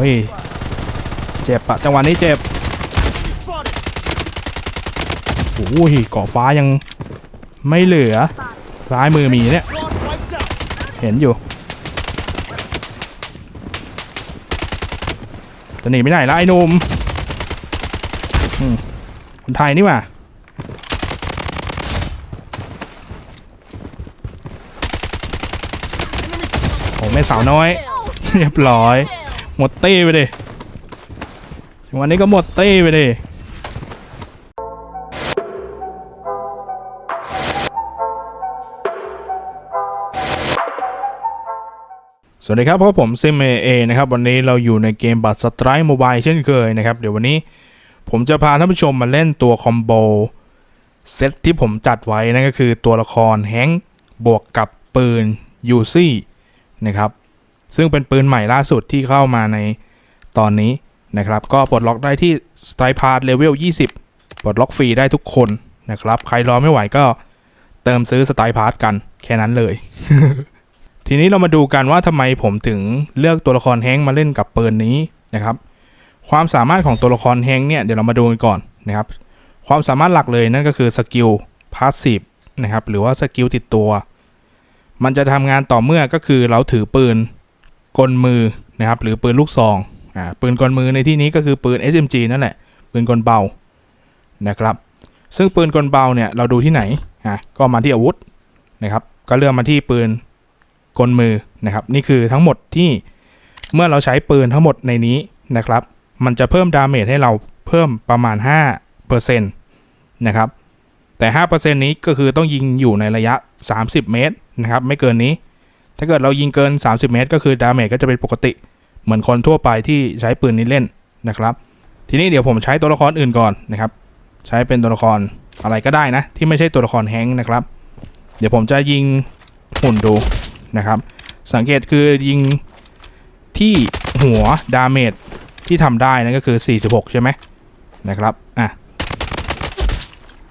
้ยเจ็บอะจังหวะนี้เจ็บโอ้ยเกาะฟ้ายังไม่เหลือซ้ายมือมีเนี่ย เห็นอยู่ จะหนีไปไหนล่ะไอ้หนุ่มคนไทยนี่ว่าโอ้แม่สาวน้อย เรียบร้อย หมดเต้ไปดิวันนี้ก็หมดเต้ไปดิสวัสดีครับพบผมซิมเอนะครับ วันนี้เราอยู่ในเกมบัตรสไตร์โมบายเช่นเคยนะครับ เดี๋ยววันนี้ผมจะพาท่านผู้ชมมาเล่นตัวคอมโบเซตที่ผมจัดไว้นั่นก็คือตัวละครแฮงค์บวกกับปืนยูซี่นะครับ ซึ่งเป็นปืนใหม่ล่าสุดที่เข้ามาในตอนนี้นะครับ ก็ปลดล็อกได้ที่สไตร์พาร์เลเวล20 ปลดล็อกฟรีได้ทุกคนนะครับ ใครรอไม่ไหวก็เติมซื้อสไตร์พาร์กันแค่นั้นเลย ทีนี้เรามาดูกันว่าทำไมผมถึงเลือกตัวละครแฮงมาเล่นกับปืนนี้นะครับ ความสามารถของตัวละครแฮงเนี่ยเดี๋ยวเรามาดูกันก่อนนะครับ ความสามารถหลักเลยนั่นก็คือสกิลพาสซีฟนะครับหรือว่าสกิลติดตัว มันจะทำงานต่อเมื่อก็คือเราถือปืน กลมือนะครับหรือปืนลูกซองอ่าปืนกลมือในที่นี้ก็คือปืน SMG นั่นแหละปืนกลเบานะครับ ซึ่งปืนกลเบาเนี่ยเราดูที่ไหนอะก็มาที่อาวุธนะครับ ก็เลือกมาที่ปืนกลมือนะครับ นี่คือทั้งหมดที่เมื่อเราใช้ปืนทั้งหมดในนี้นะครับ มันจะเพิ่มดาเมจให้เราเพิ่มประมาณ5%นะครับแต่ 5%นี้ก็คือต้องยิงอยู่ในระยะ 30 เมตรนะครับ ไม่เกินนี้ ถ้าเกิดเรายิงเกิน 30 เมตร ก็คือดาเมจก็จะเป็นปกติ เหมือนคนทั่วไปที่ใช้ปืนนี้เล่นนะครับ ทีนี้เดี๋ยวผมใช้ตัวละครอื่นก่อนนะครับ ใช้เป็นตัวละครอะไรก็ได้นะ ที่ไม่ใช่ตัวละครแฮงค์นะครับ เดี๋ยวผมจะยิงหุ่นดูนะครับ สังเกตคือยิงที่หัวดาเมจที่ทำได้นั่นก็คือ 46 ใช่ไหมนะครับ อะ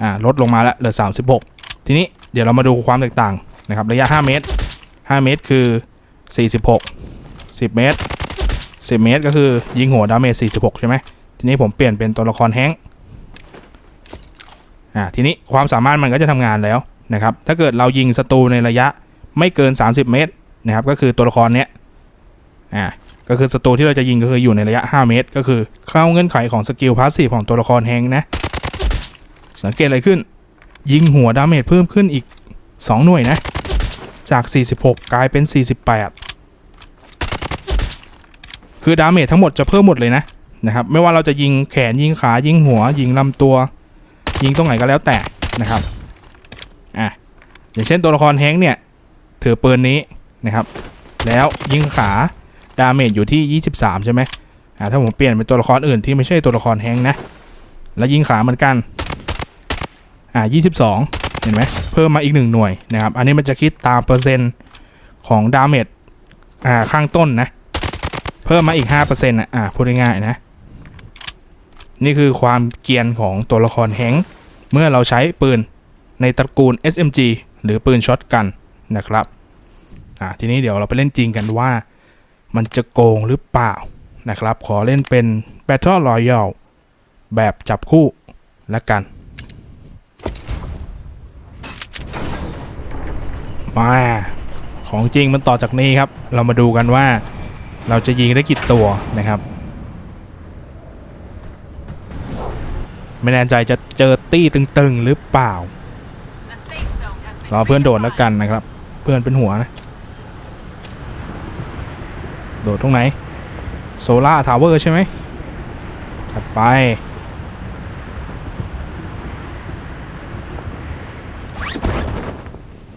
อะลดลงมาแล้วเหลือ 36 ทีนี้เดี๋ยวเรามาดูความแตกต่างนะครับ ระยะ 5 เมตร 5 เมตรคือ 46 10 เมตร 10 เมตรก็คือยิงหัวดาเมจ46 ใช่ไหมทีนี้ผมเปลี่ยนเป็นตัวละครแฮงค์อะทีนี้ความสามารถมันก็จะทำงานแล้วนะครับ ถ้าเกิดเรายิงศัตรูในระยะไม่เกิน 30 เมตรนะครับ ก็คือตัวละครเนี้ยอ่าก็คือศัตรูที่เราจะยิงก็คืออยู่ในระยะ 5 เมตร ก็คือเข้าเงื่อนไขของสกิลพาสซีฟของตัวละครแฮงค์นะ สังเกตอะไรขึ้น ยิงหัวดาเมจเพิ่มขึ้นอีก 2 หน่วยนะ จาก 46 กลายเป็น 48 คือดาเมจทั้งหมดจะเพิ่มหมดเลยนะนะครับไม่ว่าเราจะยิงแขนยิงขายิงหัว ยิงลำตัว ยิงตรงไหนก็แล้วแต่นะครับอะอย่างเช่นตัวละครแฮงค์เนี่ยถือปืนนี้นะครับแล้วยิงขาดาเมจอยู่ที่ 23 ใช่ไหมอ่าถ้าผมเปลี่ยนเป็นตัวละครอื่นที่ไม่ใช่ตัวละครแฮงค์นะ แล้วยิงขาเหมือนกัน อ่า 22 เห็นไหมเพิ่มมาอีกหนึ่งหน่วยนะครับ อันนี้มันจะคิดตามเปอร์เซ็นต์ของดาเมจอ่าข้างต้นนะ เพิ่มมาอีก5%นะอ่าพูดง่ายๆนะ นี่คือความเกียนของตัวละครแฮงเมื่อเราใช้ปืนในตระกูล SMG หรือปืนช็อตกันนะครับอ่าทีนี้เดี๋ยวเราไปเล่นจริงกันว่า มันจะโกงหรือเปล่านะครับ ขอเล่นเป็น Battle Royale แบบจับคู่แล้วกัน มาของจริงมันต่อจากนี้ครับ เรามาดูกันว่าเราจะยิงได้กี่ตัวนะครับ ไม่แน่ใจจะเจอตี้ตึงๆหรือเปล่ารอเพื่อนโดดแล้วกันนะครับ เพื่อนเป็นหัวนะ โดดตรงไหนโซล่าทาวเวอร์ใช่ไหมถัดไป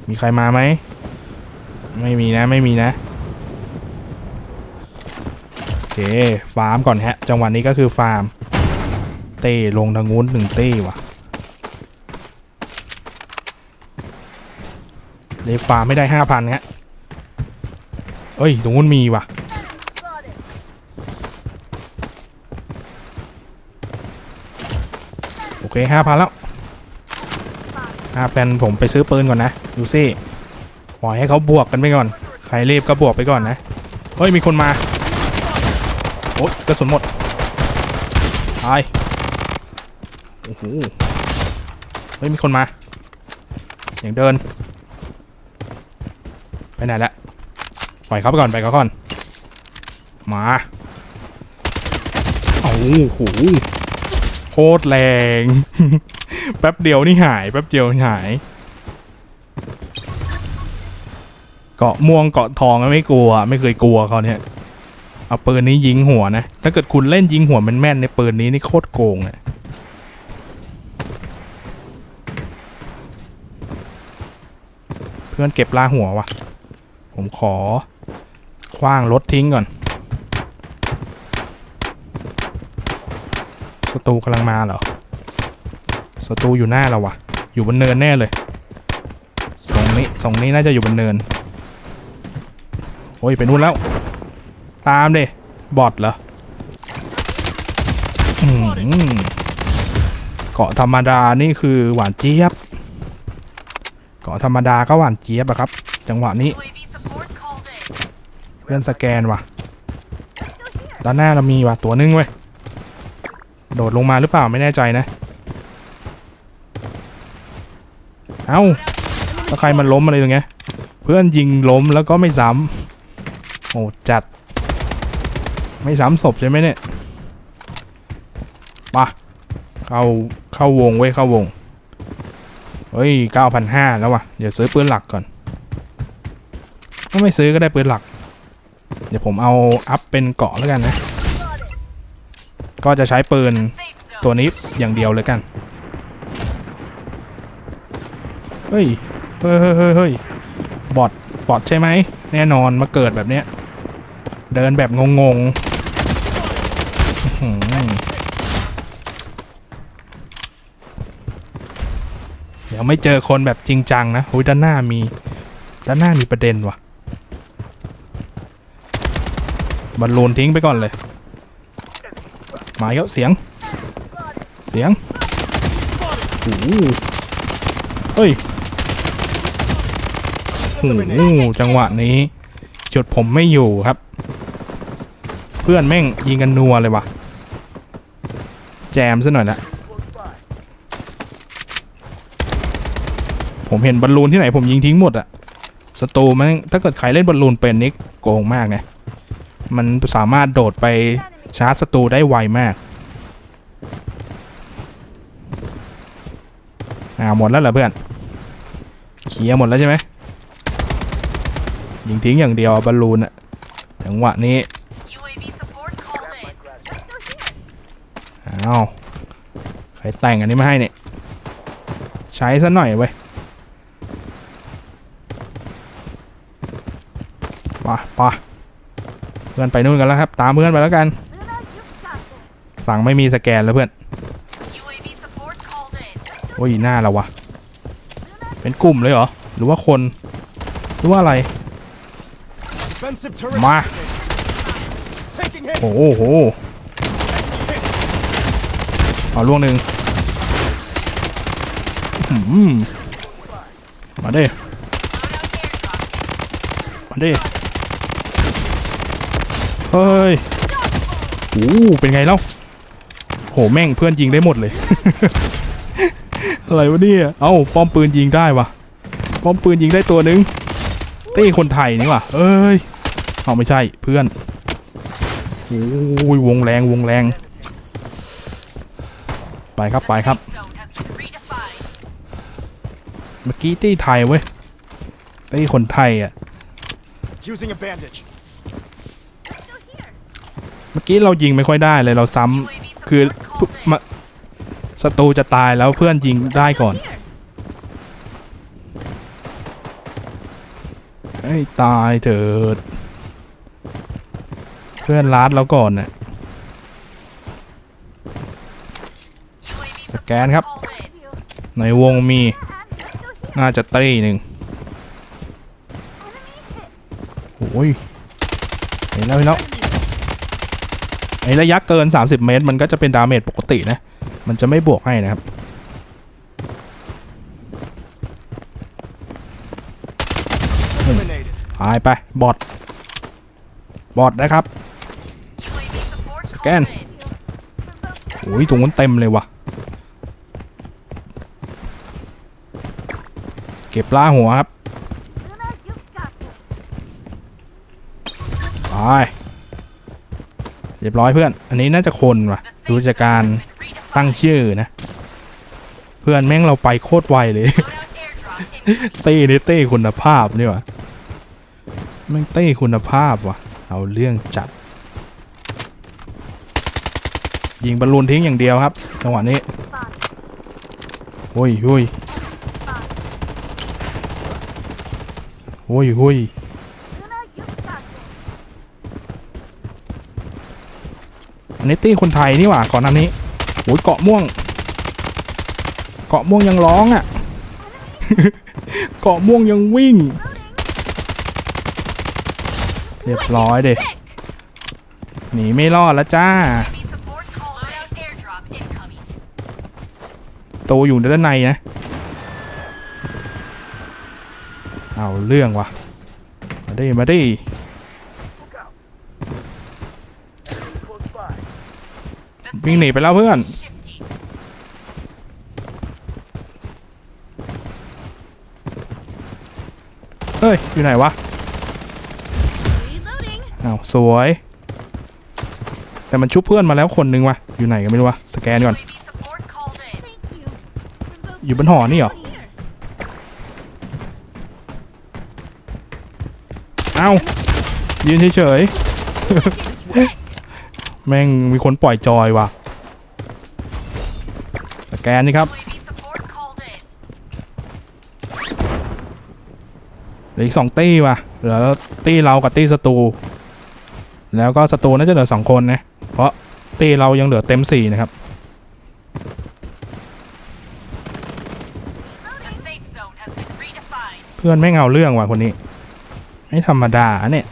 มีใครมาไหม ไม่มีนะไม่มีนะ โอเค ฟาร์มก่อนฮะ จังหวะนี้ก็คือฟาร์ม เต้ลงทางงู้นหนึ่งเต้ว่ะเลยฟาร์มไม่ได้ห้าพันฮะเอ้ยตรงนู้นมีว่ะ โอเคห้าพันแล้ว ห้าพันผมไปซื้อปืนก่อนนะดูซี่ปล่อยให้เขาบวกกันไปก่อน ใครรีบก็บวกไปก่อนนะ เฮ้ยมีคนมาโอ๊ยกระสุนหมดตายโอ้โหเฮ้ยมีคนมาอย่างเดิน ไปไหนละปล่อยเขาไปก่อนไปเขาก่อน มาโอ้โหโคตรแรง แป๊บเดียวนี่หาย แป๊บเดียวหาย เกาะม่วงเกาะทองไม่กลัว ไม่เคยกลัวเขาเนี่ย เอาปืนนี้ยิงหัวนะ ถ้าเกิดคุณเล่นยิงหัวแม่นในปืนนี้นี่โคตรโกงอะเพื่อนเก็บลาหัววะผมขอคว้างรถทิ้งก่อนศัตรูกำลังมาเหรอ ศัตรูอยู่หน้าเราวะอยู่บนเนินแน่เลยสองนี้สองนี้น่าจะอยู่บนเนิน โอ้ยไปนู่นแล้ว ตามดิบอทเหรอเกาะธรรมดานี่คือหวานเจี๊ยบ เกาะธรรมดาก็หวานเจี๊ยบอะครับ จังหวะนี้ เพื่อนสแกนว่ะ ด้านหน้าเรามีว่ะตัวนึงเว้ย โดดลงมาหรือเปล่าไม่แน่ใจนะ เอ้าแล้วใครมันล้มอะไรตรงเงี้ยเพื่อนยิงล้มแล้วก็ไม่ซ้ำโอ้จัด ไม่ซ้ำศพใช่ไหมเนี่ยมาเข้าเข้าวงเว้ยเข้าวงเฮ้ย9,500แล้วว่ะเดี๋ยวซื้อปืนหลักก่อนถ้าไม่ซื้อก็ได้ปืนหลัก เดี๋ยวผมเอาอัพเป็นเกาะแล้วกันนะ ก็จะใช้ปืนตัวนี้อย่างเดียวเลยกัน เฮ้ย เฮ้ยเฮ้ยเฮ้ยบอทบอทใช่ไหม แน่นอนมาเกิดแบบเนี้ย เดินแบบงงๆเดี๋ยวไม่เจอคนแบบจริงจังนะอุ้ยด้านหน้ามี ด้านหน้ามีประเด็นว่ะบอลลูนทิ้งไปก่อนเลยมาเยอะเสียง เสียงโอ้เฮ้ย โอ้โหจังหวะนี้ จุดผมไม่อยู่ครับ เพื่อนแม่งยิงกันนัวเลยวะแจมซะหน่อยละผมเห็นบอลลูนที่ไหนผมยิงทิ้งหมดอะสตูแมันถ้าเกิดใครเล่นบอลลูนเป็นนี่โกงมากไงมันสามารถโดดไปชาร์จศัตรูได้ไวมากอ่าหมดแล้วเหรอเพื่อนเคลียร์หมดแล้วใช่ไหม ยิงทิ้งอย่างเดียวบอลลูนอะจังหวะนี้ UAV support called in. อ้าวใครแต่งอันนี้มาให้เนี่ย ใช้ซะหน่อยเว้ยไปไปเพื่อนไปนู่นกันแล้วครับ ตามเพื่อนไปแล้วกัน สั่งไม่มีสแกนแล้วเพื่อน UAV support called in. โอ้ยหน้าเราวะเป็นกลุ่มเลยเหรอ หรือว่าคน หรือว่าอะไร Defensive turret มา taking hits. โอ้โหเอาล่วงหนึ่งอื้อหือมาดิมาดิเฮ้ยโอ้เป็นไงเล่าโหแม่งเพื่อนยิงได้หมดเลย อะไรวะเนี่ย เอ้าป้อมปืนยิงได้วะป้อมปืนยิงได้ตัวหนึง ตี้คนไทยนี่วะเอ้ยเอาไม่ใช่เพื่อนโอ้ยวงแรงวงแรง ไปครับไปครับ Safe zone has been redefined. เมื่อกี้ตี้ไทยเว้ยตี้คนไทยอะ Using a bandage. เมื่อกี้เรายิงไม่ค่อยได้เลยเราซ้ำ UAV คือ support ปุ๊บ called in. มาศัตรูจะตายแล้วเพื่อนยิงได้ก่อน ไอ้ยตายเถิด เพื่อนลาดแล้วก่อนน่ะสแกนครับ ในวงมี น่าจะตีหนึ่งโอ้ยเห็นแล้วเห็นแล้วไอ้ระยะเกิน 30 เมตร มันก็จะเป็นดาเมจปกตินะ มันจะไม่บวกให้นะครับ Eliminated. หายไป บอทบอทนะครับ UAV support แกนโอ้ยตรงนั้นเต็มเลยว่ะ เก็บล่าหัวครับ ไป เรียบร้อยเพื่อน อันนี้น่าจะคนว่ะ ดูจากการตั้งชื่อนะ เพื่อนแม่งเราไปโคตรไวเลย เต้นี่เต้คุณภาพนี่วะ ม่งเต้คุณภาพว่ะ เอาเรื่องจัด ยิงบอลลูนทิ้งอย่างเดียวครับ จังหวะนี้โอ้ยโอ้ยโอ้ยโอ้ยอันนี้ตี้คนไทยนี่หว่าก่อนหน้านี้โอ้ยเกาะม่วง เกาะม่วงยังร้องอะ เกาะม่วงยังวิ่ง เรียบร้อยเด็หนีไม่รอดแล้วจ้า โตอยู่ด้านในนะ เอาเรื่องวะมาดิมาดิวิ่งหนีไปแล้วเพื่อนเฮ้ย อยู่ไหนวะ อ้าวสวย แต่มันชุบเพื่อนมาแล้วคนนึงวะอยู่ไหนกันไม่รู้วะสแกนก่อน อยู่บนหอนี่เหรอเอ้ายืนเฉยๆ แม่งมีคนปล่อยจอยว่ะสแกนนี่ครับเหลืออีกสองตี้ว่ะเหลือตี้เรากับตี้ศัตรู แล้วก็ศัตรูน่าจะเหลือสองคนนะ เพราะตีเรายังเหลือเต็มสี่นะครับ เพื่อนไม่เอาเรื่องว่ะคนนี้ ไม่ธรรมดาเนี่ย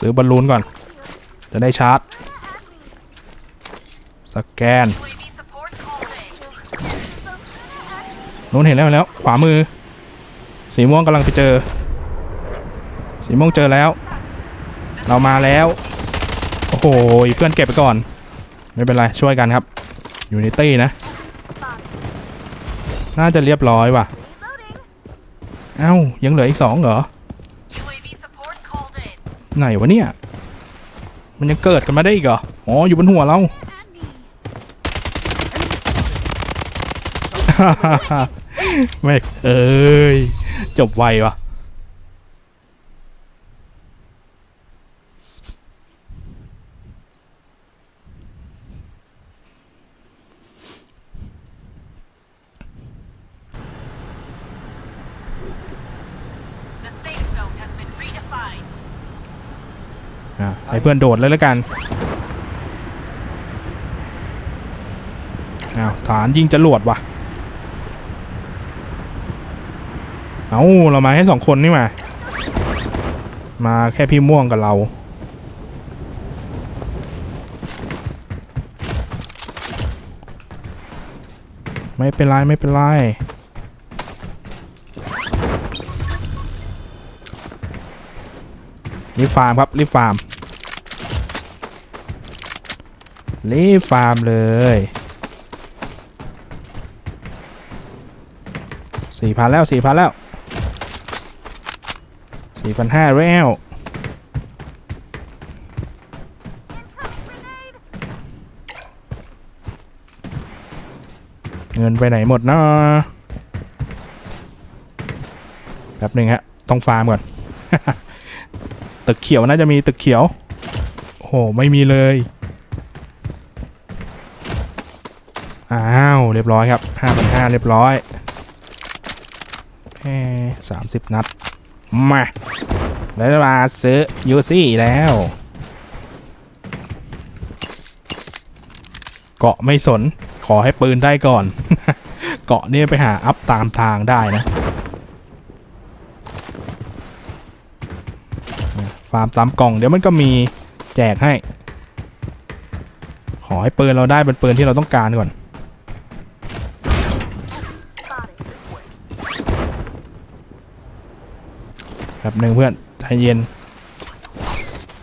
ซื้อบอลลูนก่อน จะได้ชาร์จ สแกน นู้นเห็นแล้วแล้ว ขวามือ สีม่วงกำลังไปเจอ สีม่วงเจอแล้ว เรามาแล้ว โอ้โหเพื่อนเก็บไปก่อน ไม่เป็นไร ช่วยกันครับอยู่ในตี้นะ น่าจะเรียบร้อยว่ะ เอ้า ยังเหลืออีกสองเหรอ ไหนวะเนี่ย มันยังเกิดกันมาได้อีกเหรอ อ๋อ อยู่บนหัวเรา ไม่เอ้ย จบไววะ The safe zone has been redefined. อะให้เพื่อนโดดเลยแล้วกันอ้าวฐานยิงจรวดว่ะ เอาเรามาให้สองคนนี่มามาแค่พี่ม่วงกับเรา ไม่เป็นไร ไม่เป็นไร รีฟาร์มครับ รีฟาร์ม รีฟาร์มเลยสี่พันแล้วสี่พันแล้ว สี่พันห้าแล้วเงินไปไหนหมดเนาะแป๊บหนึ่งฮะ ต้องฟาร์มก่อน ตึกเขียวน่าจะมีตึกเขียว โอ้โห ไม่มีเลย อ้าว เรียบร้อยครับห้าพันห้าเรียบร้อยแค่สามสิบนัด มาแล้วมาซื้อยูซี่แล้ว เกาะไม่สนขอให้ปืนได้ก่อน เกาะนี่ไปหาอัพตามทางได้นะ ฟาร์มตามกล่องเดี๋ยวมันก็มีแจกให้ ขอให้ปืนเราได้เป็นปืนที่เราต้องการก่อน แบบหนึ่งเพื่อนใจเย็น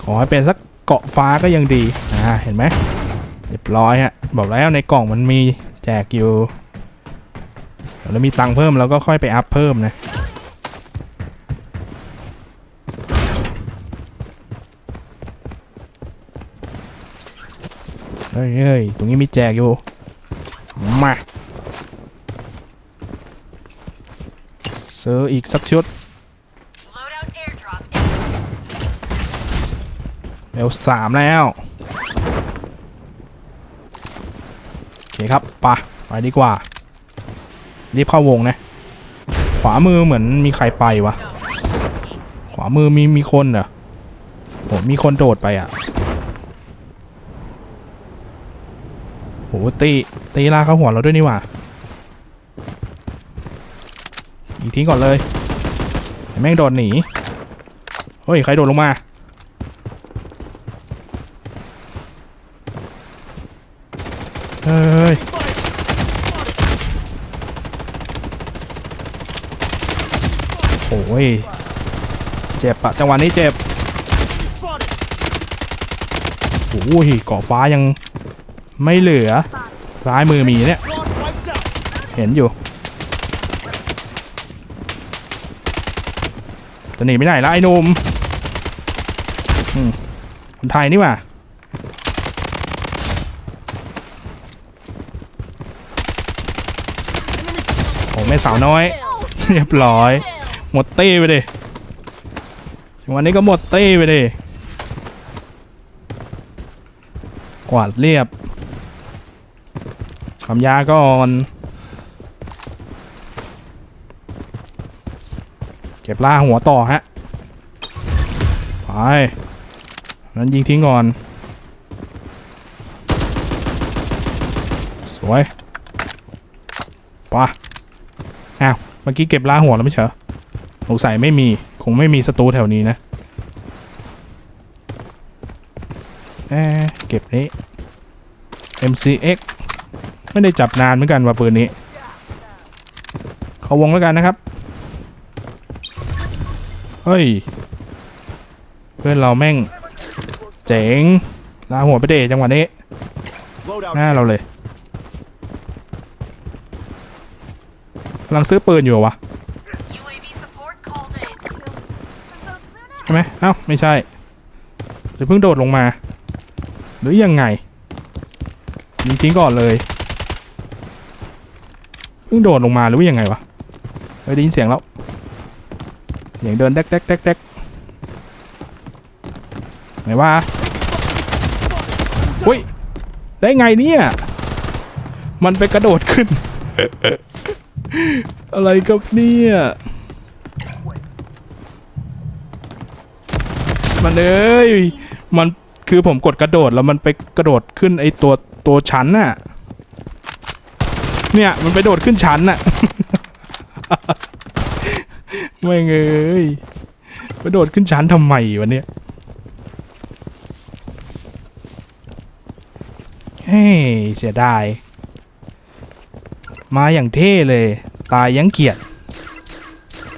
ขอให้เป็นสักเกาะฟ้าก็ยังดีอ่าเห็นไหมเรียบร้อยฮะบอกแล้วในกล่องมันมีแจกอยู่เดี๋ยวมีตังค์เพิ่มเราก็ค่อยไปอัพเพิ่มนะเฮ้ยเฮ้ยตรงนี้มีแจกอยู่ มาซื้ออีกสักชุด เร็วสามแล้ว โอเคครับปะไปดีกว่า รีบเข้าวงนะ ขวามือเหมือนมีใครไปวะ ขวามือมีมีคนเหรอโหมีคนโดดไปอะโหตีตีลาเข้าหัวเราด้วยนี่หว่าอีกทิ้งก่อนเลยแม่งโดดหนี เฮ้ย ใครโดดลงมา เฮ้ย โอ้ย เจ็บปะจังหวะนี้เจ็บโอ้ยเกาะฟ้ายังไม่เหลือซ้ายมือมีเนี่ย เห็นอยู่จะหนีไม่ได้ล้วไอ้หนุ่มอืมคนไทยนี่ว่าโอ้แม่สาวน้อย เรียบร้อย หมดตี้ไปดิ วันนี้ก็หมดเต้ไปดิกวาดเรียบคำยาก่อนเก็บล่าหัวต่อฮะ ไปนั้นยิงทิ้งก่อน สวยปะอ้าว เมื่อกี้เก็บล่าหัวแล้วไม่ใช่เหรอ สงสัยไม่มี คงไม่มีศัตรูแถวนี้นะเอ๊ะเก็บนี้ MCX ไม่ได้จับนานเหมือนกันว่าปืนนี้ เขาวงแล้วกันนะครับ เฮ้ย เพื่อนเราแม่ง เจ๋งลาหัวไปเดจังหวะนี้ หน้าเราเลยกำลังซื้อปืนอยู่วะ ช่ไหมเอ้าไม่ใช่หรือเพิ่งโดดลงมา หรือยังไงยิงทิ้งก่อนเลย เพิ่งโดดลงมาหรือว่ายังไงวะเฮ้ยได้ยินเสียงแล้ว เสียงเดินแดกแดกแดกแดกไหนวะอุ้ยได้ไงเนี่ย มันไปกระโดดขึ้น อะไรกับเนี่ย มันเอ้ยมันคือผมกดกระโดดแล้วมันไปกระโดดขึ้นไอตัวตัวชั้นน่ะ เนี่ยมันไปโดดขึ้นชั้นน่ะไม่เอ้ยไปโดดขึ้นชั้นทำไมวะเนี่ยเฮ้เสียดาย มาอย่างเท่เลย ตายยังเกียด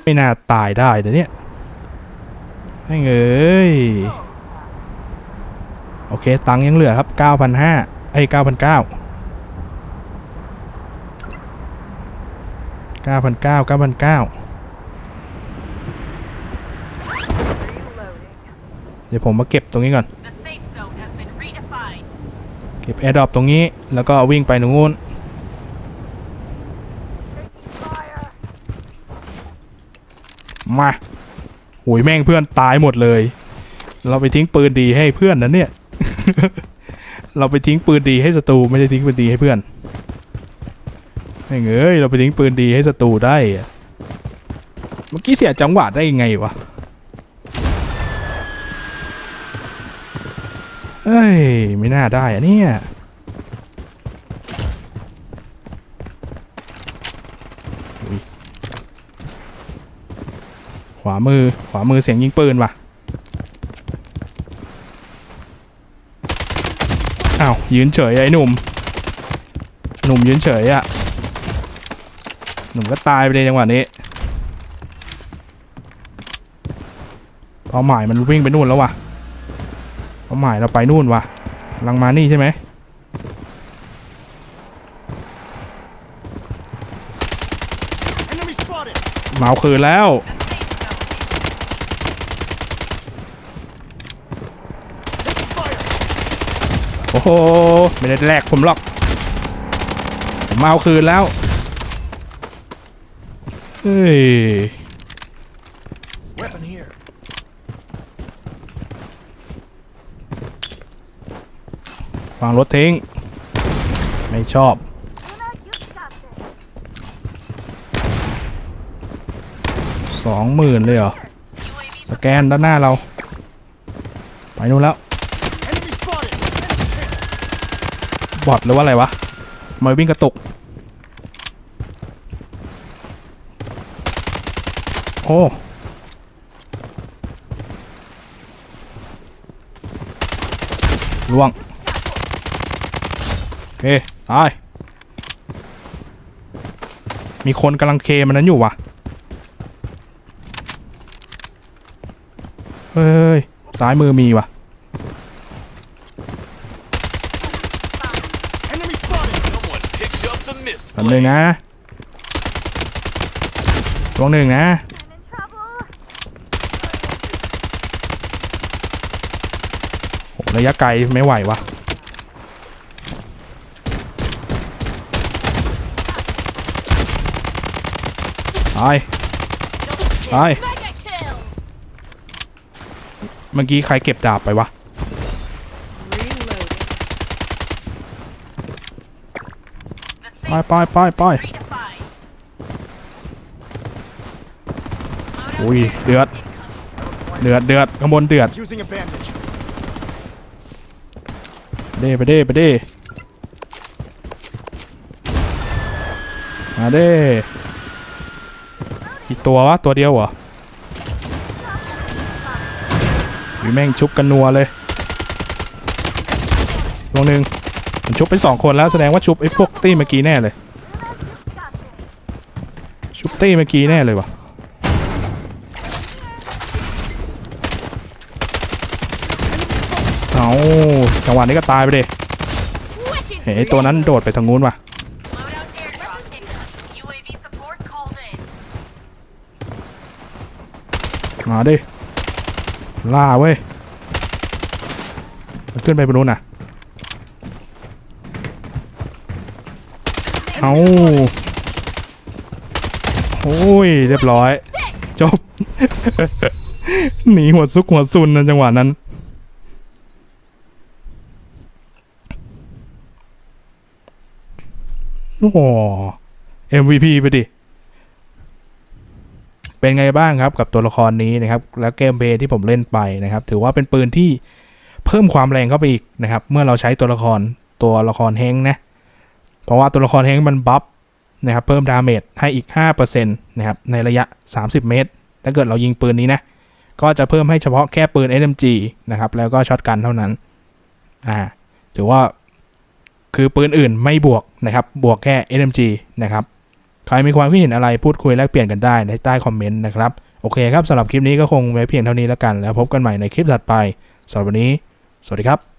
ไม่น่าตายได้เดี๋ยวนี่ย ไม่เอ้ยโอเค ตังยังเหลือครับ 9,500ไอ้ย9,900 9,900 9,900 เดี๋ยวผมมาเก็บตรงนี้ก่อน เก็บแอร์ดรอปตรงนี้ แล้วก็วิ่งไปนู้นมา หุยแม่งเพื่อนตายหมดเลย เราไปทิ้งปืนดีให้เพื่อนนะเนี่ย เราไปทิ้งปืนดีให้ศัตรูไม่ได้ทิ้งปืนดีให้เพื่อนไม่เอ้ยเราไปทิ้งปืนดีให้ศัตรูได้ เมื่อกี้เสียจังหวะได้ยังไงวะเอ้ยไม่น่าได้อะเนี่ย ขวามือ ขวามือเสียงยิงปืนว่ะอ้าวยืนเฉยไอ้หนุ่ม หนุ่มยืนเฉยอะหนุ่มก็ตายไปเลยจังหวะนี้เป้าหมายมันวิ่งไปนู่นแล้วว่ะเป้าหมายเราไปนู่นว่ะกำลังมานี่ใช่ไหม Enemy spotted. เมาคืนแล้ว โอ้โหไม่ได้แลกผมหรอกผมเอาคืนแล้วเฮ้ย Weapon here. วางรถทิ้ง ไม่ชอบสองหมื่นเลยเหรอสแกนด้านหน้าเรา ไปนู่นแล้ว บอทหรือว่าอะไรวะทำไมวิ่งกระตุก โอ้ล่วงโอเคตาย มีคนกำลังเคมันนั้นอยู่วะเฮ้ย ซ้ายมือมีวะ แป๊บนึงนะช่วงหนึ่งนะโหระยะไกลไม่ไหววะตายตายเมื่อกี้ใครเก็บดาบไปวะ ไปไปไปไป Redefined. อุ้ยเดือด เดือดเดือดข้างบนเดือด Using a bandage. เด้ไปเด้ไปเด้มาเด้อีกตัววะตัวเดียวเหรอวิแม่งชุบกันนัวเลยลงหนึ่ง มันชุบไปสองคนแล้วแสดงว่าชุบไอ้พวกตี้เมื่อกี้แน่เลย ชุบตี้เมื่อกี้แน่เลยวะเอาจังหวะนี้ก็ตายไปดิเฮ้ยไอ้ตัวนั้นโดดไปทางนู้นว่ะมาดิล่าเว้ยมันขึ้นไปบนนู้นน่ะ เอาโอ้ย เรียบร้อย จบ หนีหัวซุกหัวซุนในจังหวะนั้น โอ้โห MVP ไปดิ เป็นไงบ้างครับกับตัวละครนี้นะครับ แล้วเกมเพลย์ที่ผมเล่นไปนะครับ ถือว่าเป็นปืนที่เพิ่มความแรงเข้าไปอีกนะครับ เมื่อเราใช้ตัวละครตัวละครเฮงนะ เพราะว่าตัวละครเฮงมันบัฟนะครับเพิ่มดาเมจให้อีก5%นะครับในระยะ 30 เมตร ถ้าเกิดเรายิงปืนนี้นะ ก็จะเพิ่มให้เฉพาะแค่ปืน SMG นะครับแล้วก็ช็อตกันเท่านั้นอ่าถือว่าคือปืนอื่นไม่บวกนะครับบวกแค่ SMG นะครับใครมีความคิดเห็นอะไรพูดคุยแลกเปลี่ยนกันได้ในใต้คอมเมนต์นะครับโอเคครับสำหรับคลิปนี้ก็คงไว้เพียงเท่านี้แล้วกัน แล้วพบกันใหม่ในคลิปถัดไปสำหรับวันนี้ สวัสดีครับ